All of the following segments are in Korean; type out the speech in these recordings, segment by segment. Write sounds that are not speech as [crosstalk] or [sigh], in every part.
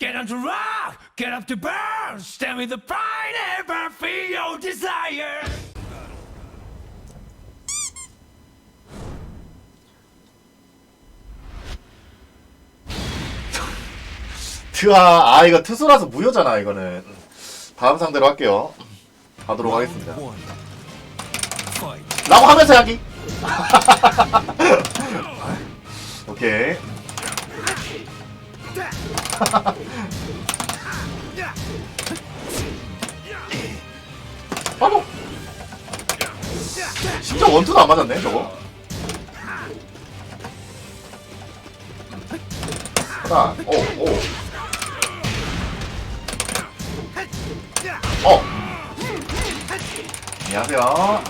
Get on to rock, get up to burn, stand with the pride, ever feel your desire. 트아 아 이거 투수라서 무효잖아 이거는 다음 상대로 할게요 가도록 하겠습니다. 라고 하면서 하기 오케이 바로 심지어 원투도 안 맞았네 저거. 하나 오오. 어. 안녕하세요.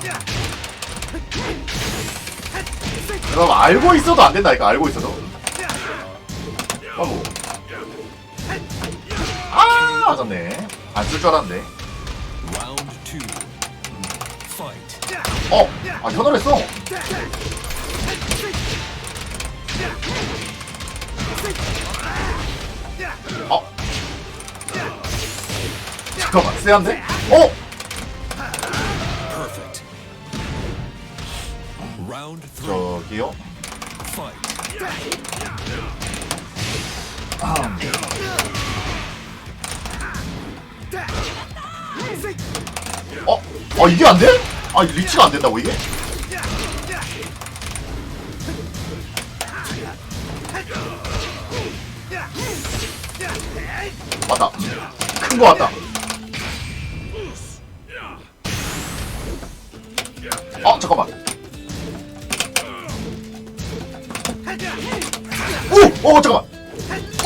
여러분 알고 있어도 안 된다니까 알고 있어도. 아이고 아 맞았네 안 쓸 줄 알았는데. 어! 아 현을 했어 어! 잠깐만 쎄한데? 어! 저기요 Fight. 어? 아 이게 안 돼? 아 리치가 안 된다고 이게? 맞다 큰 거 같다 어 잠깐만 오! 오 잠깐만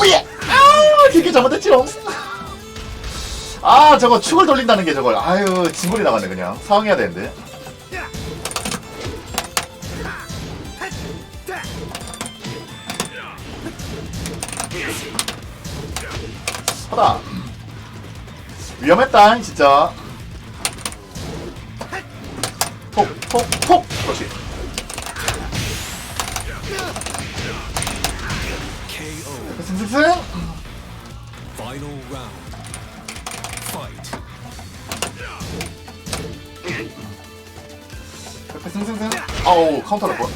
오예! 아 되게 잘못했지롱 아 저거 축을 돌린다는 게 저걸. 아유 진골이 나갔네 그냥. 상황해야 되는데. 하다. 위험했다 진짜. 톡톡톡. 그렇지. 승승승 승승승 아우 카운터를 번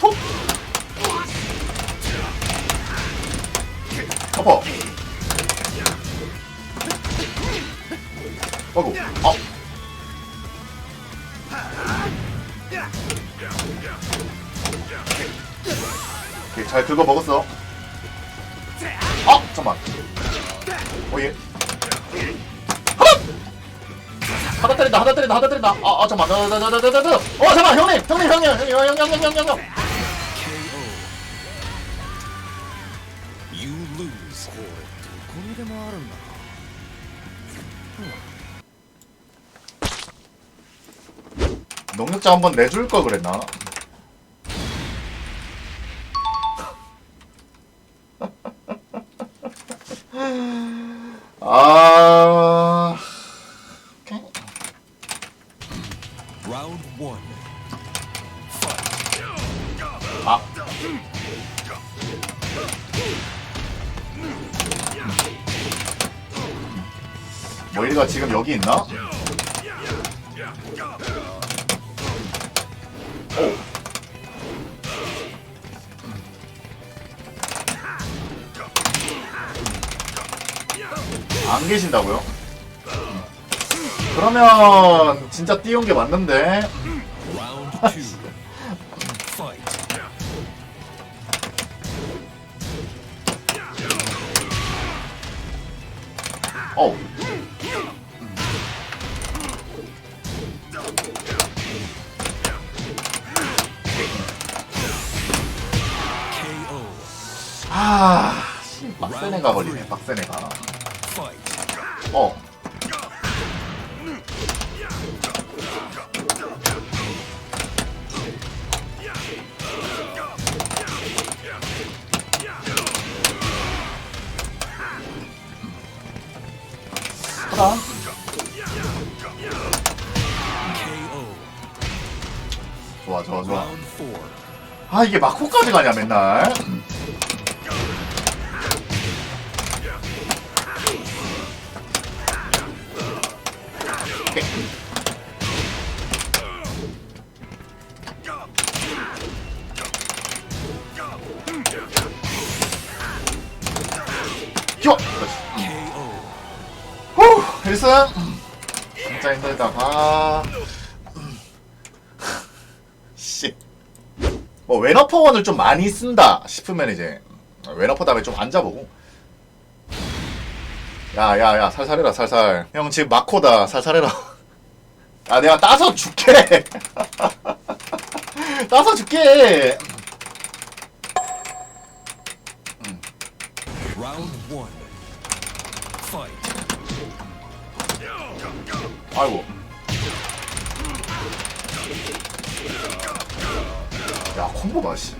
톡! 커버 아이고 아. 오케이 잘 긁어 먹었어 하나 때린다 하나 때린다 하나 때린다 아, 아 잠만 나나나나나나 어 잠만 형님 형님 형님 형님 형님 형님 형님 형님 KO. You lose. これでもあるんだ 능력자 한번 내줄 걸 그랬나? 모이리가 지금 여기 있나? 오. 안 계신다고요? 그러면 진짜 띄운 게 맞는데 아 씨, 빡센 애가 걸리네 빡센 애가. 어 KO. 좋아 좋아 좋아. 아 이게 마코까지 가냐 맨날 진짜 힘들다 아 씨. 뭐 웨너퍼원을 좀 많이 쓴다 싶으면 이제 웨너퍼 다음에 좀 앉아보고. 야야야 살살해라 살살. 형 지금 마코다. 살살해라. 아 내가 따서 줄게. [laughs] 따서 줄게 아이고. 야 콤보 맛이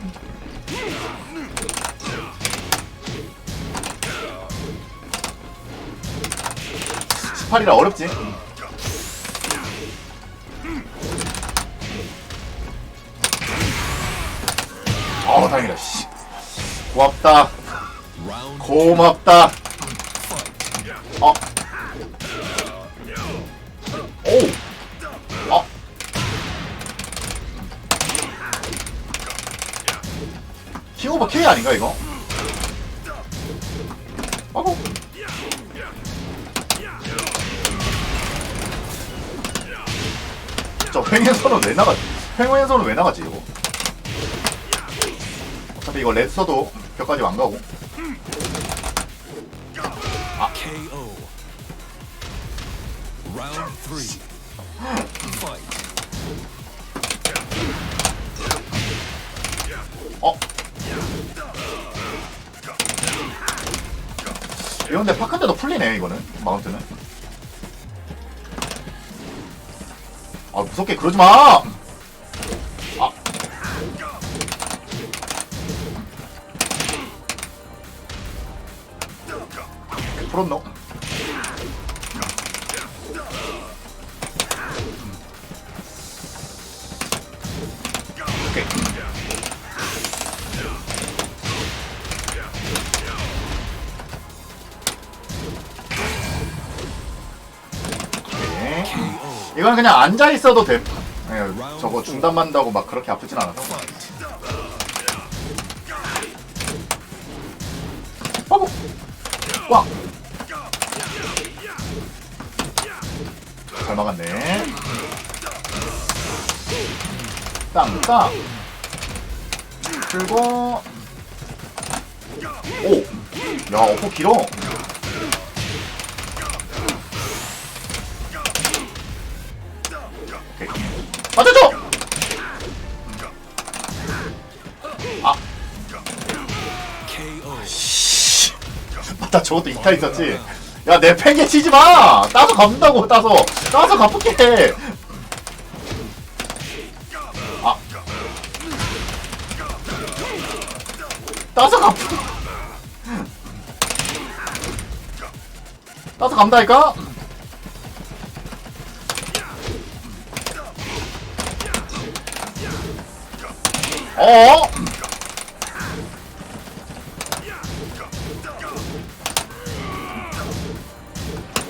18이라 어렵지? 어 다행이다 씨. 고맙다. 고맙다. 어. 킹오버 K 아닌가 이거? 아고. 저 횡행선은 왜 나가지? 횡행선은 왜 나가지 이거? 어차피 이거 렛서도 벽까지 안 가고. KO. Round three. Fight. 어? 이런데 파칸데도 풀리네 이거는 마운트는 아 무섭게 그러지 마! 아 풀었노? 이건 그냥 앉아 있어도 돼. 예, 저거 중단 맞는다고 막 그렇게 아프진 않아서. 어구. 와. 잘 막았네. 땅, 땅. 그리고 오. 야, 어퍼 길어. 맞아줘. 아, KO. 맞다. 저것도 이타 있었지. 야, 내 팽개 치지 마. 따서 갚는다고 따서. 따서 갚을게. 아. 따서 갚. 따서 갚는다니까? 어?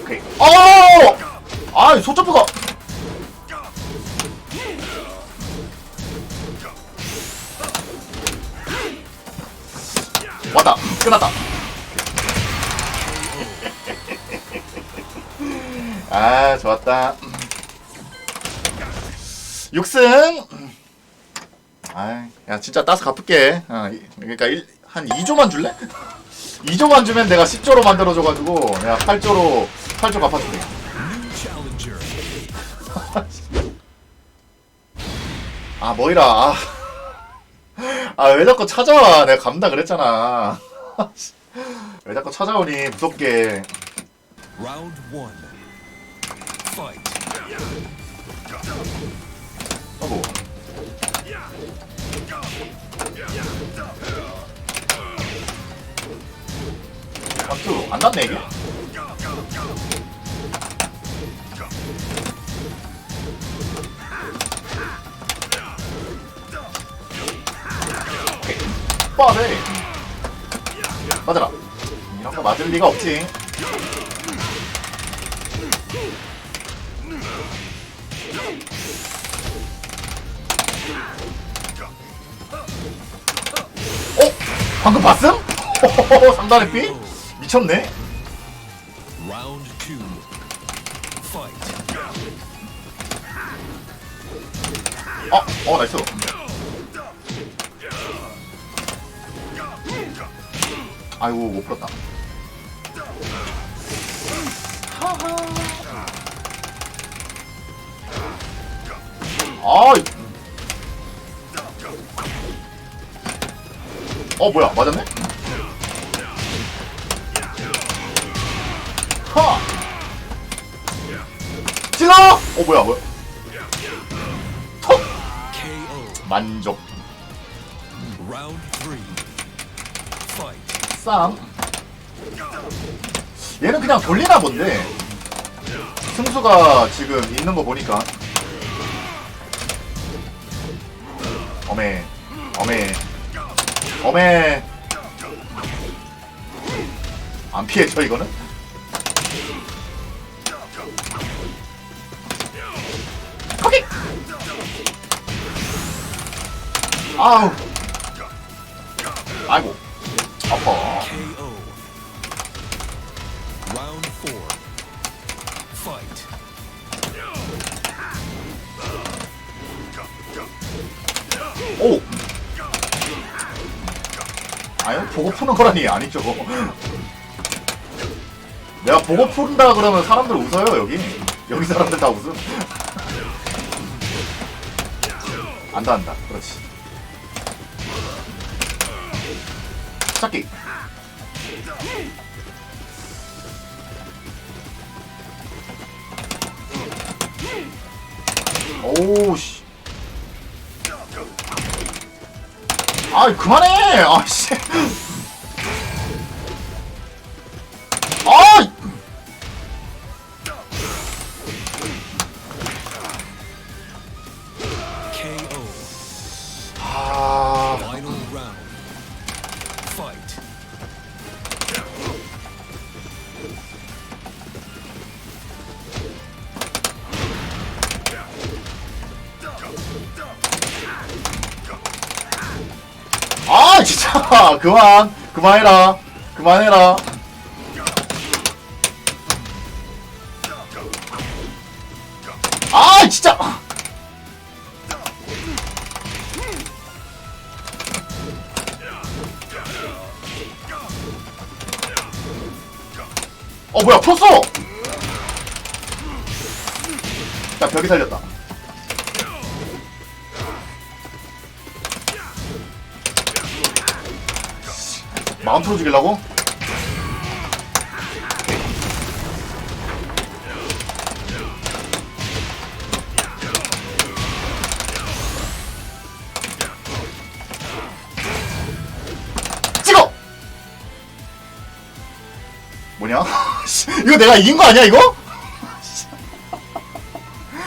오케이. 어! 아, 소점프가. 왔다. 끝났다. [laughs] 아, 좋았다. 6승. 아, 야 진짜 따서 갚을게. 어, 이- 그러니까 일, 한 2조만 줄래? [laughs] 2조만 주면 내가 10조로 만들어줘가지고 내가 8조로 8조 갚아줄게. [laughs] 아 뭐이라. 아, 아, 왜 자꾸 찾아와? 내가 간다 그랬잖아. [laughs] 왜 자꾸 찾아오니 무섭게. Round one. Fight. 어구. 박수 안 났네 이게. 족밥에 맞아라 이런 거 맞을 리가 없지 어? 방금 봤음? [laughs] 상단의 삐? 미쳤네. 어? 어 나이스 아이고 못 풀었다 아이 어 뭐야 맞았네? 어 뭐야? 뭐야? 톡! 만족. 쌈 얘는 그냥 돌리나 본데. 승수가 지금 있는 거 보니까. 어메. 어메. 어메. 안 피해져 이거는? 거기! 아우 아이고 아파. 오! 아유, 보고 푸는 거라니, 아니죠. 내가 보고 푼다 그러면 사람들 웃어요, 여기. 여기 사람들 다 웃음. 안다, 안다. 그렇지. 찾기. 오우, 씨. 아이 그만해 아씨 아 진짜 [laughs] 그만 그만해라 그만해라. 아 진짜. 어 뭐야 풀었어. 야 벽이 살렸다 마운트로 죽이려고? 찍어! 뭐냐? [laughs] 이거 내가 이긴 거 아니야 이거? [laughs]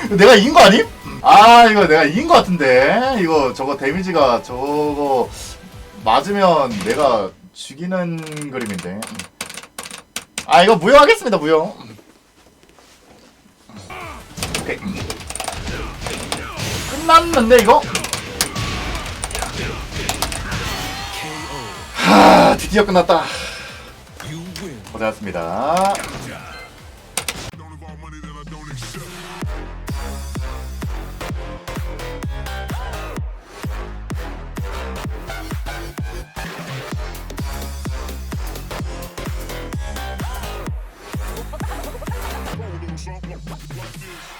이거 내가 이긴 거 아님? 아 이거 내가 이긴 거 같은데 이거 저거 데미지가 저거 맞으면 내가 죽이는 그림인데. 아 이거 무효하겠습니다 무효. 오케이. 끝났는데 이거? 하 드디어 끝났다. 고생하셨습니다.